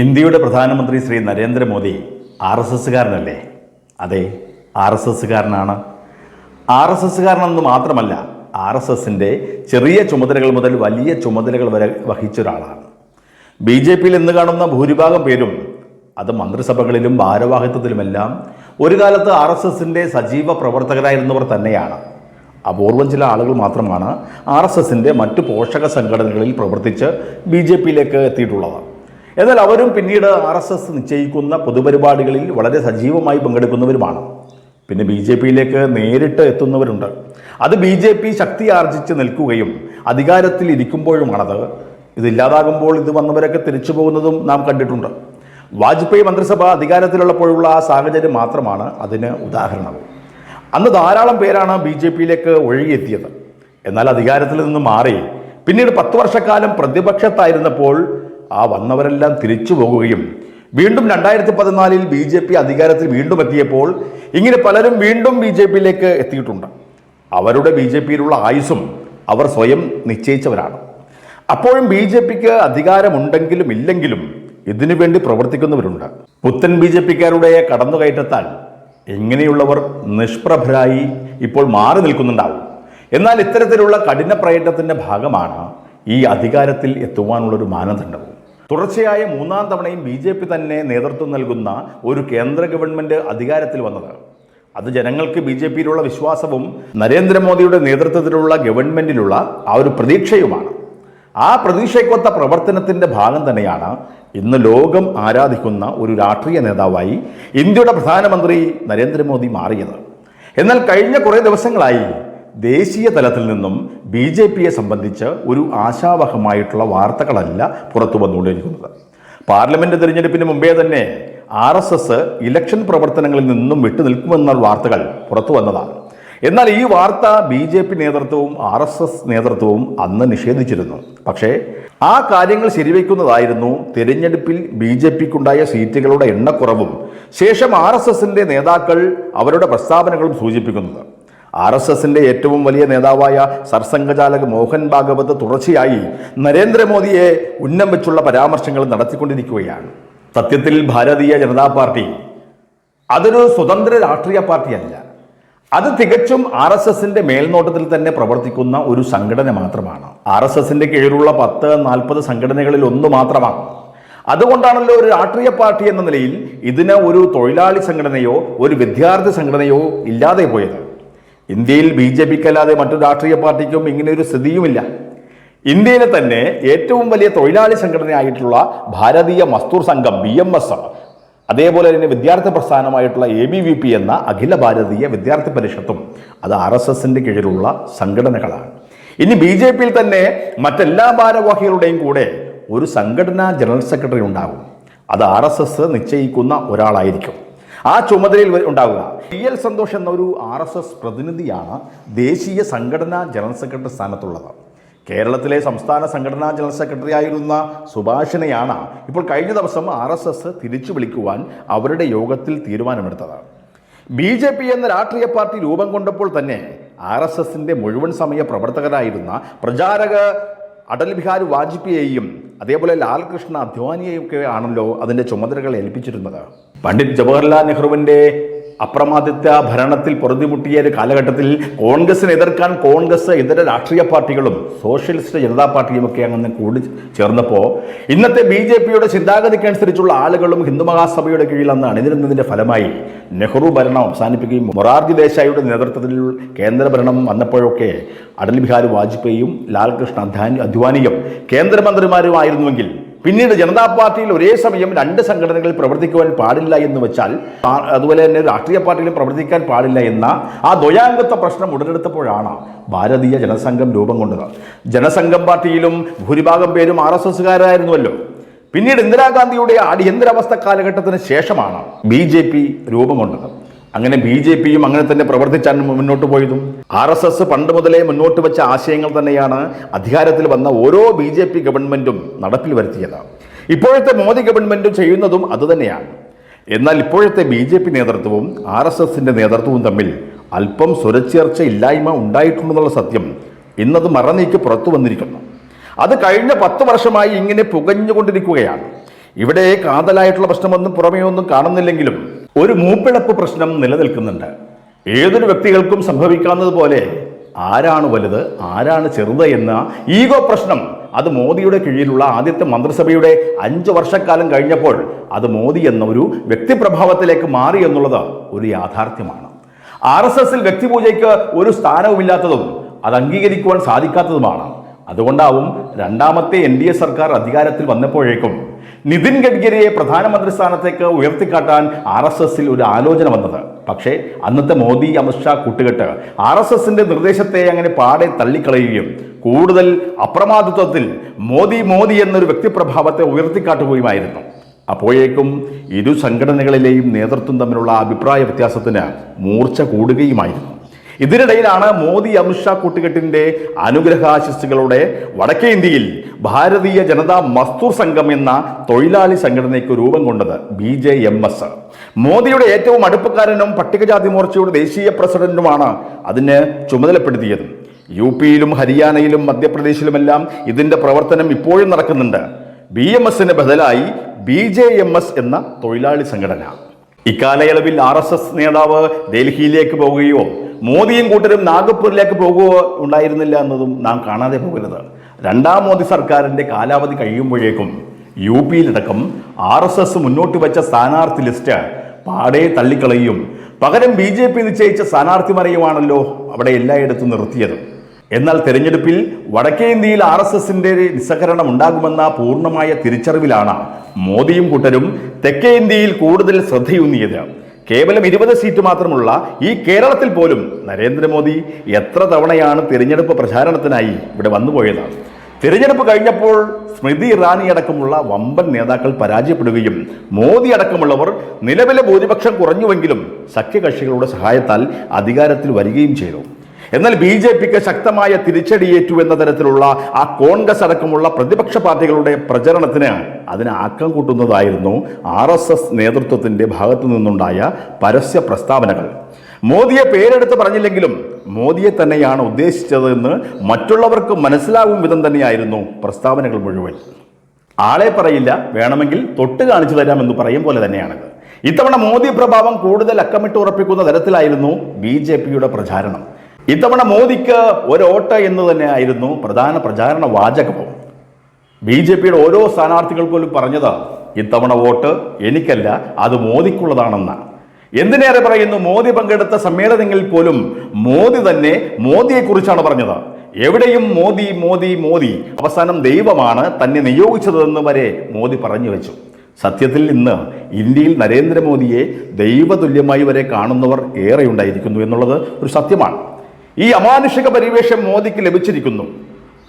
ഇന്ത്യയുടെ പ്രധാനമന്ത്രി Shri Narendra Modi R S എസ്സുകാരനല്ലേ? അതെ ആർ എസ് എസ്സുകാരനാണ്. ആർ എസ് എസ്സുകാരനെന്ന് മാത്രമല്ല ആർ എസ് എസിന്റെ ചെറിയ ചുമതലകൾ മുതൽ വലിയ ചുമതലകൾ വരെ വഹിച്ച ഒരാളാണ്. ബി ജെ പിയിൽ ഇന്ന് കാണുന്ന ഭൂരിഭാഗം പേരും അത് മന്ത്രിസഭകളിലും ഭാരവാഹിത്വത്തിലുമെല്ലാം ഒരു കാലത്ത് ആർ എസ് എസിന്റെ സജീവ പ്രവർത്തകരായിരുന്നവർ തന്നെയാണ്. അപൂർവം ചില ആളുകൾ മാത്രമാണ് ആർ എസ് എസിന്റെ മറ്റു പോഷക സംഘടനകളിൽ പ്രവർത്തിച്ച് ബി ജെ പിയിലേക്ക് എത്തിയിട്ടുള്ളത്. എന്നാൽ അവരും പിന്നീട് ആർ എസ് എസ് നിശ്ചയിക്കുന്ന പൊതുപരിപാടികളിൽ വളരെ സജീവമായി പങ്കെടുക്കുന്നവരുമാണ്. പിന്നെ ബി ജെ പിയിലേക്ക് നേരിട്ട് എത്തുന്നവരുണ്ട്. അത് ബി ജെ പി ശക്തി ആർജിച്ച് നിൽക്കുകയും അധികാരത്തിൽ ഇരിക്കുമ്പോഴുമാണത്. ഇതില്ലാതാകുമ്പോൾ ഇത് വന്നവരൊക്കെ തിരിച്ചു പോകുന്നതും നാം കണ്ടിട്ടുണ്ട്. വാജ്പേയി മന്ത്രിസഭ അധികാരത്തിലുള്ളപ്പോഴുള്ള ആ സാഹചര്യം മാത്രമാണ് അതിന് ഉദാഹരണം. അന്ന് ധാരാളം പേരാണ് ബി ജെ പിയിലേക്ക് ഒഴുകിയെത്തിയത്. എന്നാൽ അധികാരത്തിൽ നിന്ന് മാറി. പിന്നീട് പത്ത് വർഷക്കാലം പ്രതിപക്ഷത്തായിരുന്നപ്പോൾ ആ വന്നവരെല്ലാം തിരിച്ചു പോകുകയും വീണ്ടും രണ്ടായിരത്തി പതിനാലിൽ ബി ജെ പി അധികാരത്തിൽ വീണ്ടും എത്തിയപ്പോൾ ഇങ്ങനെ പലരും വീണ്ടും ബി ജെ പിയിലേക്ക് എത്തിയിട്ടുണ്ട്. അവരുടെ ബി ജെ പിയിലുള്ള ആയുസ്സും അവർ സ്വയം നിശ്ചയിച്ചവരാണ്. അപ്പോഴും ബി ജെ പിക്ക് അധികാരമുണ്ടെങ്കിലും ഇല്ലെങ്കിലും ഇതിനു വേണ്ടി പ്രവർത്തിക്കുന്നവരുണ്ട്. പുത്തൻ ബി ജെ പിക്കാരുടെ കടന്നുകയറ്റത്താൽ ഇങ്ങനെയുള്ളവർ നിഷ്പ്രഭരായി ഇപ്പോൾ മാറി നിൽക്കുന്നുണ്ടാവും. എന്നാൽ ഇത്തരത്തിലുള്ള കഠിന പ്രയത്നത്തിന്റെ ഭാഗമാണ് ഈ അധികാരത്തിൽ എത്തുവാനുള്ളൊരു മാനദണ്ഡവും. തുടർച്ചയായ മൂന്നാം തവണയും ബി ജെ പി തന്നെ നേതൃത്വം നൽകുന്ന ഒരു കേന്ദ്ര ഗവൺമെന്റ് അധികാരത്തിൽ വന്നത്. അത് ജനങ്ങൾക്ക് ബി ജെ പിയിലുള്ള വിശ്വാസവും നരേന്ദ്രമോദിയുടെ നേതൃത്വത്തിലുള്ള ഗവൺമെന്റിലുള്ള ആ ഒരു പ്രതീക്ഷയുമാണ്. ആ പ്രതീക്ഷയ്ക്കൊത്ത പ്രവർത്തനത്തിന്റെ ഭാഗം തന്നെയാണ് ഇന്ന് ലോകം ആരാധിക്കുന്ന ഒരു രാഷ്ട്രീയ നേതാവായി ഇന്ത്യയുടെ പ്രധാനമന്ത്രി നരേന്ദ്രമോദി മാറിയത്. എന്നാൽ കഴിഞ്ഞ കുറേ ദിവസങ്ങളായി ദേശീയ തലത്തിൽ നിന്നും ബി ജെ പിയെ സംബന്ധിച്ച് ഒരു ആശാവഹമായിട്ടുള്ള വാർത്തകളല്ല പുറത്തു വന്നുകൊണ്ടിരിക്കുന്നത്. പാർലമെന്റ് തിരഞ്ഞെടുപ്പിന് മുമ്പേ തന്നെ ആർ എസ് എസ് ഇലക്ഷൻ പ്രവർത്തനങ്ങളിൽ നിന്നും വിട്ടുനിൽക്കുമെന്ന വാർത്തകൾ പുറത്തു വന്നതാണ്. എന്നാൽ ഈ വാർത്ത ബി ജെ പി നേതൃത്വവും ആർ എസ് എസ് നേതൃത്വവും അന്ന് നിഷേധിച്ചിരുന്നു. പക്ഷേ ആ കാര്യങ്ങൾ ശരിവയ്ക്കുന്നതായിരുന്നു തിരഞ്ഞെടുപ്പിൽ ബി ജെ പിക്കുണ്ടായ സീറ്റുകളുടെ എണ്ണക്കുറവും ശേഷം ആർ എസ് എസിന്റെ നേതാക്കൾ അവരുടെ പ്രസ്താവനകളും സൂചിപ്പിക്കുന്നത്. ആർ എസ് എസിന്റെ ഏറ്റവും വലിയ നേതാവായ സർസംഘചാലക് മോഹൻ ഭാഗവത് തുടർച്ചയായി നരേന്ദ്രമോദിയെ ഉന്നം വെച്ചുള്ള പരാമർശങ്ങൾ നടത്തിക്കൊണ്ടിരിക്കുകയാണ്. സത്യത്തിൽ ഭാരതീയ ജനതാ പാർട്ടി അതൊരു സ്വതന്ത്ര രാഷ്ട്രീയ പാർട്ടിയല്ല. അത് തികച്ചും ആർ എസ് എസിന്റെ മേൽനോട്ടത്തിൽ തന്നെ പ്രവർത്തിക്കുന്ന ഒരു സംഘടന മാത്രമാണ്. ആർ എസ് എസിന്റെ കീഴിലുള്ള പത്ത് നാൽപ്പത് സംഘടനകളിൽ ഒന്ന് മാത്രമാണ്. അതുകൊണ്ടാണല്ലോ ഒരു രാഷ്ട്രീയ പാർട്ടി എന്ന നിലയിൽ ഇതിന് ഒരു തൊഴിലാളി സംഘടനയോ ഒരു വിദ്യാർത്ഥി സംഘടനയോ ഇല്ലാതെ പോയത്. ഇന്ത്യയിൽ ബി ജെ പിക്കല്ലാതെ മറ്റു രാഷ്ട്രീയ പാർട്ടിക്കും ഇങ്ങനെ ഒരു സ്ഥിതിയുമില്ല. ഇന്ത്യയിലെ തന്നെ ഏറ്റവും വലിയ തൊഴിലാളി സംഘടനയായിട്ടുള്ള ഭാരതീയ മസ്തൂർ സംഘം ബി എം എസ് അതേപോലെ തന്നെ വിദ്യാർത്ഥി പ്രസ്ഥാനമായിട്ടുള്ള എ ബി വി പി എന്ന അഖില ഭാരതീയ വിദ്യാർത്ഥി പരിഷത്തും അത് ആർ എസ് എസിന്റെ കീഴിലുള്ള സംഘടനകളാണ്. ഇനി ബി ജെ പിയിൽ തന്നെ മറ്റെല്ലാ ഭാരവാഹികളുടെയും കൂടെ ഒരു സംഘടനാ ജനറൽ സെക്രട്ടറി ഉണ്ടാകും. അത് ആർ എസ് എസ് നിശ്ചയിക്കുന്ന ഒരാളായിരിക്കും. ആ ചുമതലയിൽ ഉണ്ടാവുക. പി എൽ സന്തോഷ് എന്നൊരു ആർ എസ് എസ് പ്രതിനിധിയാണ് ദേശീയ സംഘടനാ ജനറൽ സെക്രട്ടറി സ്ഥാനത്തുള്ളത്. കേരളത്തിലെ സംസ്ഥാന സംഘടനാ ജനറൽ സെക്രട്ടറി ആയിരുന്ന സുഭാഷിനെയാണ് ഇപ്പോൾ കഴിഞ്ഞ ദിവസം ആർ എസ് എസ് തിരിച്ചു വിളിക്കുവാൻ അവരുടെ യോഗത്തിൽ തീരുമാനമെടുത്തത്. ബി ജെ പി എന്ന രാഷ്ട്രീയ പാർട്ടി രൂപം കൊണ്ടപ്പോൾ തന്നെ ആർ എസ് എസിന്റെ മുഴുവൻ സമയ പ്രവർത്തകരായിരുന്ന പ്രചാരക അടൽ ബിഹാരി വാജ്പേയിയെയും അതേപോലെ ലാൽകൃഷ്ണ കൃഷ്ണ ഒക്കെ ആണല്ലോ അതിന്റെ ചുമതലകൾ ഏൽപ്പിച്ചിരുന്നത്. പണ്ഡിറ്റ് ജവഹർലാൽ നെഹ്റുവിന്റെ അപ്രമാദിത്യ ഭരണത്തിൽ പൊറുതിമുട്ടിയ ഒരു കാലഘട്ടത്തിൽ കോൺഗ്രസിനെ എതിർക്കാൻ കോൺഗ്രസ് ഇതര രാഷ്ട്രീയ പാർട്ടികളും സോഷ്യലിസ്റ്റ് ജനതാ പാർട്ടിയും ഒക്കെ അങ്ങനെ കൂടി ചേർന്നപ്പോൾ ഇന്നത്തെ ബി ജെ പിയുടെ ചിന്താഗതിക്കനുസരിച്ചുള്ള ആളുകളും ഹിന്ദു മഹാസഭയുടെ കീഴിൽ അന്ന് അണിനിരുന്നതിന്റെ ഫലമായി നെഹ്റു ഭരണം അവസാനിപ്പിക്കുകയും മൊറാർജി ദേശായിയുടെ നേതൃത്വത്തിൽ കേന്ദ്ര ഭരണം വന്നപ്പോഴൊക്കെ അടൽ ബിഹാരി വാജ്പേയിയും ലാൽകൃഷ്ണ അദ്വാനിയും കേന്ദ്രമന്ത്രിമാരുമായിരുന്നുവെങ്കിൽ പിന്നീട് ജനതാ പാർട്ടിയിൽ ഒരേ സമയം രണ്ട് സംഘടനകൾ പ്രവർത്തിക്കുവാൻ പാടില്ല എന്ന് വെച്ചാൽ അതുപോലെ തന്നെ രാഷ്ട്രീയ പാർട്ടിയിലും പ്രവർത്തിക്കാൻ പാടില്ല എന്ന ആ ദ്വയാംഗത്വ പ്രശ്നം ഉടലെടുത്തപ്പോഴാണ് ഭാരതീയ ജനസംഘം രൂപം കൊണ്ടത്. ജനസംഘം പാർട്ടിയിലും ഭൂരിഭാഗം പേരും ആർ എസ് എസ്സുകാരായിരുന്നുവല്ലോ. പിന്നീട് ഇന്ദിരാഗാന്ധിയുടെ അടിയന്തരാവസ്ഥ കാലഘട്ടത്തിന് ശേഷമാണ് ബി ജെ പി രൂപം കൊണ്ടത്. അങ്ങനെ ബി ജെ പിയും അങ്ങനെ തന്നെ പ്രവർത്തിച്ചാണ് മുന്നോട്ട് പോയതും. ആർ എസ് എസ് പണ്ട് മുതലേ മുന്നോട്ട് വെച്ച ആശയങ്ങൾ തന്നെയാണ് അധികാരത്തിൽ വന്ന ഓരോ ബി ജെ പി ഗവൺമെന്റും നടപ്പിൽ വരുത്തിയത്. ഇപ്പോഴത്തെ മോദി ഗവൺമെന്റും ചെയ്യുന്നതും അതുതന്നെയാണ് എന്നാൽ ഇപ്പോഴത്തെ ബി ജെ പി നേതൃത്വവും ആർ എസ് എസിന്റെ നേതൃത്വവും തമ്മിൽ അല്പം സ്വരച്ചേർച്ച ഇല്ലായ്മ ഉണ്ടായിട്ടുണ്ടെന്നുള്ള സത്യം ഇന്നത് മറനീക്ക് പുറത്തു വന്നിരിക്കുന്നു. അത് കഴിഞ്ഞ പത്ത് വർഷമായി ഇങ്ങനെ പുകഞ്ഞുകൊണ്ടിരിക്കുകയാണ്. ഇവിടെ കാതലായിട്ടുള്ള പ്രശ്നമൊന്നും പുറമേ ഒന്നും കാണുന്നില്ലെങ്കിലും ഒരു മൂപ്പിളപ്പ് പ്രശ്നം നിലനിൽക്കുന്നുണ്ട്. ഏതൊരു വ്യക്തികൾക്കും സംഭവിക്കാവുന്നതുപോലെ ആരാണ് വലുത് ആരാണ് ചെറുത് എന്ന ഈഗോ പ്രശ്നം അത് മോദിയുടെ കീഴിലുള്ള ആദ്യത്തെ മന്ത്രിസഭയുടെ അഞ്ച് വർഷക്കാലം കഴിഞ്ഞപ്പോൾ അത് മോദി എന്ന ഒരു വ്യക്തിപ്രഭാവത്തിലേക്ക് മാറി എന്നുള്ളത് ഒരു യാഥാർത്ഥ്യമാണ്. ആർ എസ് എസിൽ വ്യക്തിപൂജയ്ക്ക് ഒരു സ്ഥാനവുമില്ലാത്തതും അത് അംഗീകരിക്കുവാൻ സാധിക്കാത്തതുമാണ്. അതുകൊണ്ടാവും രണ്ടാമത്തെ എൻ ഡി എ സർക്കാർ അധികാരത്തിൽ വന്നപ്പോഴേക്കും നിതിൻ ഗഡ്കരിയെ പ്രധാനമന്ത്രി സ്ഥാനത്തേക്ക് ഉയർത്തിക്കാട്ടാൻ ആർ എസ് എസിൽ ഒരു ആലോചന വന്നത്. പക്ഷേ അന്നത്തെ മോദി അമിത്ഷാ കൂട്ടുകെട്ട് ആർ എസ് എസിന്റെ നിർദ്ദേശത്തെ അങ്ങനെ പാടെ തള്ളിക്കളയുകയും കൂടുതൽ അപ്രമാദിത്വത്തിൽ മോദി മോദി എന്നൊരു വ്യക്തിപ്രഭാവത്തെ ഉയർത്തിക്കാട്ടുകയുമായിരുന്നു. അപ്പോഴേക്കും ഇരു സംഘടനകളിലെയും നേതൃത്വം തമ്മിലുള്ള അഭിപ്രായ വ്യത്യാസത്തിന് മൂർച്ച കൂടുകയുമായിരുന്നു. ഇതിനിടയിലാണ് മോദി അമിത്ഷാ കൂട്ടുകെട്ടിന്റെ അനുഗ്രഹാശിസ്സുകളുടെ വടക്കേ ഇന്ത്യയിൽ ഭാരതീയ ജനതാ മസ്തൂർ സംഘം എന്ന തൊഴിലാളി സംഘടനയ്ക്ക് രൂപം കൊണ്ടത് ബി ജെ എം എസ്. മോദിയുടെ ഏറ്റവും അടുപ്പക്കാരനും പട്ടികജാതി മോർച്ചയുടെ ദേശീയ പ്രസിഡന്റുമാണ് അതിന് ചുമതലപ്പെടുത്തിയത്. യു പിയിലും ഹരിയാനയിലും മധ്യപ്രദേശിലുമെല്ലാം ഇതിന്റെ പ്രവർത്തനം ഇപ്പോഴും നടക്കുന്നുണ്ട്. ബി എം എസിന് ബദലായി ബി ജെ എം എസ് എന്ന തൊഴിലാളി സംഘടന. ഇക്കാലയളവിൽ ആർ എസ് എസ് നേതാവ് ഡൽഹിയിലേക്ക് പോവുകയോ മോദിയും കൂട്ടരും നാഗപ്പൂരിലേക്ക് പോകുകയോ ഉണ്ടായിരുന്നില്ല എന്നതും നാം കാണാതെ പോകരുത്. രണ്ടാം മോദി സർക്കാരിന്റെ കാലാവധി കഴിയുമ്പോഴേക്കും യു പിയിലടക്കം ആർ എസ് എസ് മുന്നോട്ട് വെച്ച സ്ഥാനാർത്ഥി ലിസ്റ്റ് പാടെ തള്ളിക്കളയും. പകരം ബി ജെ പി നിശ്ചയിച്ച സ്ഥാനാർത്ഥിമാരെയുമാണല്ലോ അവിടെ എല്ലായിടത്തും നിർത്തിയത്. എന്നാൽ തെരഞ്ഞെടുപ്പിൽ വടക്കേ ഇന്ത്യയിൽ ആർ എസ് എസിന്റെ നിസ്സഹകരണം ഉണ്ടാകുമെന്ന പൂർണമായ തിരിച്ചറിവിലാണ് മോദിയും കൂട്ടരും തെക്കേ ഇന്ത്യയിൽ കൂടുതൽ ശ്രദ്ധയൂന്നിയത്. കേവലം ഇരുപത് സീറ്റ് മാത്രമുള്ള ഈ കേരളത്തിൽ പോലും നരേന്ദ്രമോദി എത്ര തവണയാണ് തിരഞ്ഞെടുപ്പ് പ്രചാരണത്തിനായി ഇവിടെ വന്നുപോയത് തിരഞ്ഞെടുപ്പ് കഴിഞ്ഞപ്പോൾ സ്മൃതി ഇറാനി അടക്കമുള്ള വമ്പൻ നേതാക്കൾ പരാജയപ്പെടുകയും മോദി അടക്കമുള്ളവർ നിലവിലെ ഭൂരിപക്ഷം കുറഞ്ഞുവെങ്കിലും സഖ്യകക്ഷികളുടെ സഹായത്താൽ അധികാരത്തിൽ വരികയും ചെയ്തു. എന്നാൽ ബി ജെ പിക്ക് ശക്തമായ തിരിച്ചടിയേറ്റു എന്ന തരത്തിലുള്ള ആ കോൺഗ്രസ് അടക്കമുള്ള പ്രതിപക്ഷ പാർട്ടികളുടെ പ്രചരണത്തിന് അതിന് ആക്കം കൂട്ടുന്നതായിരുന്നു ആർ എസ് എസ് നേതൃത്വത്തിന്റെ ഭാഗത്തു നിന്നുണ്ടായ പരസ്യ പ്രസ്താവനകൾ. മോദിയെ പേരെടുത്ത് പറഞ്ഞില്ലെങ്കിലും മോദിയെ തന്നെയാണ് ഉദ്ദേശിച്ചതെന്ന് മറ്റുള്ളവർക്ക് മനസ്സിലാകും വിധം തന്നെയായിരുന്നു പ്രസ്താവനകൾ മുഴുവൻ. ആളെ പറയില്ല വേണമെങ്കിൽ തൊട്ട് കാണിച്ചു തരാമെന്ന് പറയും പോലെ തന്നെയാണിത്. ഇത്തവണ മോദി പ്രഭാവം കൂടുതൽ അക്കമിട്ട് ഉറപ്പിക്കുന്ന തരത്തിലായിരുന്നു ബി ജെ പിയുടെ പ്രചാരണം. ഇത്തവണ മോദിക്ക് ഒരോട്ട എന്ന് തന്നെയായിരുന്നു പ്രധാന പ്രചാരണ വാചകവും. ബി ജെ പിയുടെ ഓരോ സ്ഥാനാർത്ഥികൾ പോലും പറഞ്ഞത് ഇത്തവണ വോട്ട് എനിക്കല്ല അത് മോദിക്കുള്ളതാണെന്ന്. എന്തിനേറെ പറയുന്നു മോദി പങ്കെടുത്ത സമ്മേളനങ്ങളിൽ പോലും മോദി തന്നെ മോദിയെക്കുറിച്ചാണ് പറഞ്ഞത്. എവിടെയും മോദി മോദി മോദി. അവസാനം ദൈവമാണ് തന്നെ നിയോഗിച്ചതെന്ന് വരെ മോദി പറഞ്ഞു വെച്ചു. സത്യത്തിൽ ഇന്ന് ഇന്ത്യയിൽ നരേന്ദ്രമോദിയെ ദൈവതുല്യമായി വരെ കാണുന്നവർ ഏറെ ഉണ്ടായിരിക്കുന്നു എന്നുള്ളത് ഒരു സത്യമാണ്. ഈ അമാനുഷിക പരിവേഷം മോദിക്ക് ലഭിച്ചിരിക്കുന്നു.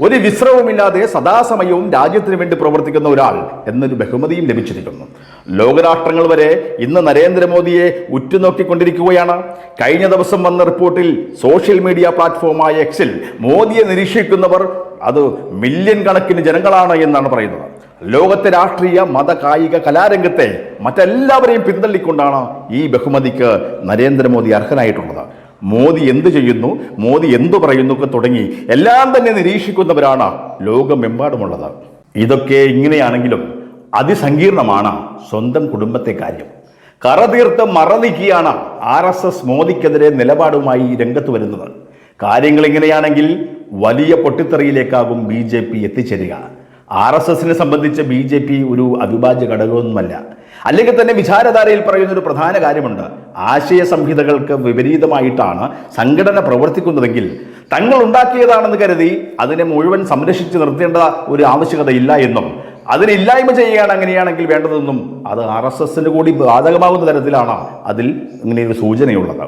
ഒരു വിശ്രമവുമില്ലാതെ സദാസമയവും രാജ്യത്തിന് വേണ്ടി പ്രവർത്തിക്കുന്ന ഒരാൾ എന്നൊരു ബഹുമതിയും ലഭിച്ചിരിക്കുന്നു. ലോകരാഷ്ട്രങ്ങൾ വരെ ഇന്ന് നരേന്ദ്രമോദിയെ ഉറ്റുനോക്കിക്കൊണ്ടിരിക്കുകയാണ്. കഴിഞ്ഞ ദിവസം വന്ന റിപ്പോർട്ടിൽ സോഷ്യൽ മീഡിയ പ്ലാറ്റ്ഫോമായ എക്സിൽ മോദിയെ നിരീക്ഷിക്കുന്നവർ അത് മില്യൺ കണക്കിന് ജനങ്ങളാണ് എന്നാണ് പറയുന്നത്. ലോകത്തെ രാഷ്ട്രീയ മത കായിക കലാരംഗത്തെ മറ്റെല്ലാവരെയും പിന്തള്ളിക്കൊണ്ടാണ് ഈ ബഹുമതിക്ക് നരേന്ദ്രമോദി അർഹനായിട്ടുള്ളത്. മോദി എന്ത് ചെയ്യുന്നു? മോദി എന്തു പറയുന്നു തുടങ്ങി എല്ലാം തന്നെ നിരീക്ഷിക്കുന്നവരാണ് ലോകമെമ്പാടുമുള്ളത്. ഇതൊക്കെ ഇങ്ങനെയാണെങ്കിലും അതിസങ്കീർണമാണ് സ്വന്തം കുടുംബത്തെ കാര്യം. കറതീർത്ത് മറന്നിക്കുകയാണ് ആർ എസ് എസ് മോദിക്കെതിരെ നിലപാടുമായി രംഗത്ത് വരുന്നത്. കാര്യങ്ങൾ ഇങ്ങനെയാണെങ്കിൽ വലിയ പൊട്ടിത്തെറിയിലേക്കാകും ബി ജെ പി എത്തിച്ചേരുക. ആർ എസ് എസിനെ സംബന്ധിച്ച് ബി ജെ പി ഒരു അവിഭാജ്യ ഘടകമൊന്നുമല്ല. അല്ലെങ്കിൽ തന്നെ വിചാരധാരയിൽ പറയുന്ന ഒരു പ്രധാന കാര്യമുണ്ട്. ആശയ സംഹിതകൾക്ക് വിപരീതമായിട്ടാണ് സംഘടന പ്രവർത്തിക്കുന്നതെങ്കിൽ തങ്ങൾ ഉണ്ടാക്കിയതാണെന്ന് കരുതി അതിനെ മുഴുവൻ സംരക്ഷിച്ച് നിർത്തേണ്ട ഒരു ആവശ്യകതയില്ല എന്നും അതിനില്ലായ്മ ചെയ്യുകയാണ് അങ്ങനെയാണെങ്കിൽ വേണ്ടതെന്നും അത് ആർ എസ് എസിന് കൂടി ബാധകമാകുന്ന തരത്തിലാണ് അതിൽ ഇങ്ങനെ ഒരു സൂചനയുള്ളത്.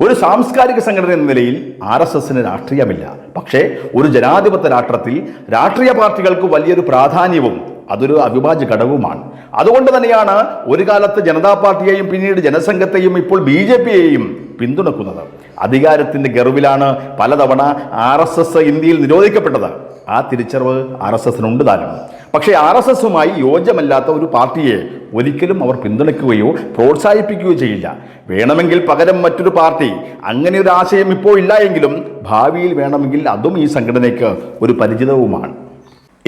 ഒരു സാംസ്കാരിക സംഘടന എന്ന നിലയിൽ ആർ എസ് എസിന് രാഷ്ട്രീയമില്ല. പക്ഷേ ഒരു ജനാധിപത്യ രാഷ്ട്രത്തിൽ രാഷ്ട്രീയ പാർട്ടികൾക്ക് വലിയൊരു പ്രാധാന്യവും അതൊരു അവിഭാജ്യ ഘടകവുമാണ്. അതുകൊണ്ട് തന്നെയാണ് ഒരു കാലത്ത് ജനതാ പാർട്ടിയെയും പിന്നീട് ജനസംഘത്തെയും ഇപ്പോൾ ബി ജെ പിയെയും പിന്തുണക്കുന്നത്. അധികാരത്തിന്റെ ഗർവിലാണ് പലതവണ ആർ എസ് എസ് ഇന്ത്യയിൽ നിരോധിക്കപ്പെട്ടത്. ആ തിരിച്ചറിവ് ആർ എസ് എസിനുണ്ട് താനും. പക്ഷേ ആർ എസ് എസുമായി യോജ്യമല്ലാത്ത ഒരു പാർട്ടിയെ ഒരിക്കലും അവർ പിന്തുണയ്ക്കുകയോ പ്രോത്സാഹിപ്പിക്കുകയോ ചെയ്യില്ല. വേണമെങ്കിൽ പകരം മറ്റൊരു പാർട്ടി അങ്ങനെ ഒരു ആശയം ഇപ്പോൾ ഇല്ല എങ്കിലും ഭാവിയിൽ വേണമെങ്കിൽ അതും ഈ സംഘടനയ്ക്ക് ഒരു പരിചിതവുമാണ്.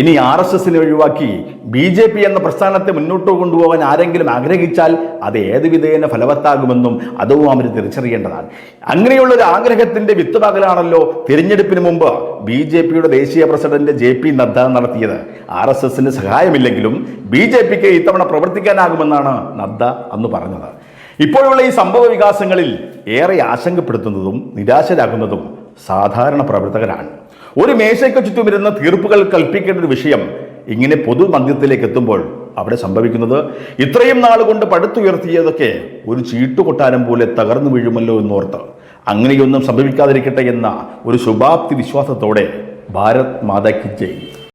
ഇനി ആർ എസ് എസിനെ ഒഴിവാക്കി ബി ജെ പി എന്ന പ്രസ്ഥാനത്തെ മുന്നോട്ട് കൊണ്ടുപോകാൻ ആരെങ്കിലും ആഗ്രഹിച്ചാൽ അത് ഏത് വിധേന ഫലവത്താകുമെന്നും അതും അവർ തിരിച്ചറിയേണ്ടതാണ്. അങ്ങനെയുള്ള ഒരു ആഗ്രഹത്തിന്റെ വിത്തുപകലാണല്ലോ തിരഞ്ഞെടുപ്പിന് മുമ്പ് ബി ജെ പിയുടെ ദേശീയ പ്രസിഡന്റ് ജെ പി നദ്ദ നടത്തിയത്. ആർ എസ് എസിന് സഹായമില്ലെങ്കിലും ബി ജെ പിക്ക് ഇത്തവണ പ്രവർത്തിക്കാനാകുമെന്നാണ് നദ്ദ അന്ന് പറഞ്ഞത്. ഇപ്പോഴുള്ള ഈ സംഭവ വികാസങ്ങളിൽ ഏറെ ആശങ്കപ്പെടുത്തുന്നതും നിരാശരാകുന്നതും സാധാരണ പ്രവർത്തകരാണ്. ഒരു മേശയ്ക്ക് ചുറ്റുമിരുന്ന തീർപ്പുകൾ കൽപ്പിക്കേണ്ട ഒരു വിഷയം ഇങ്ങനെ പൊതുമധ്യത്തിലേക്ക് എത്തുമ്പോൾ അവിടെ സംഭവിക്കുന്നത് ഇത്രയും നാൾ കൊണ്ട് പടുത്തുയർത്തിയതൊക്കെ ഒരു ചീട്ടുകൊട്ടാരം പോലെ തകർന്നു വീഴുമല്ലോ എന്നോർത്ത് അങ്ങനെയൊന്നും സംഭവിക്കാതിരിക്കട്ടെ എന്ന ഒരു ശുഭാപ്തി വിശ്വാസത്തോടെ ഭാരത് മാതാ കി ജയ്.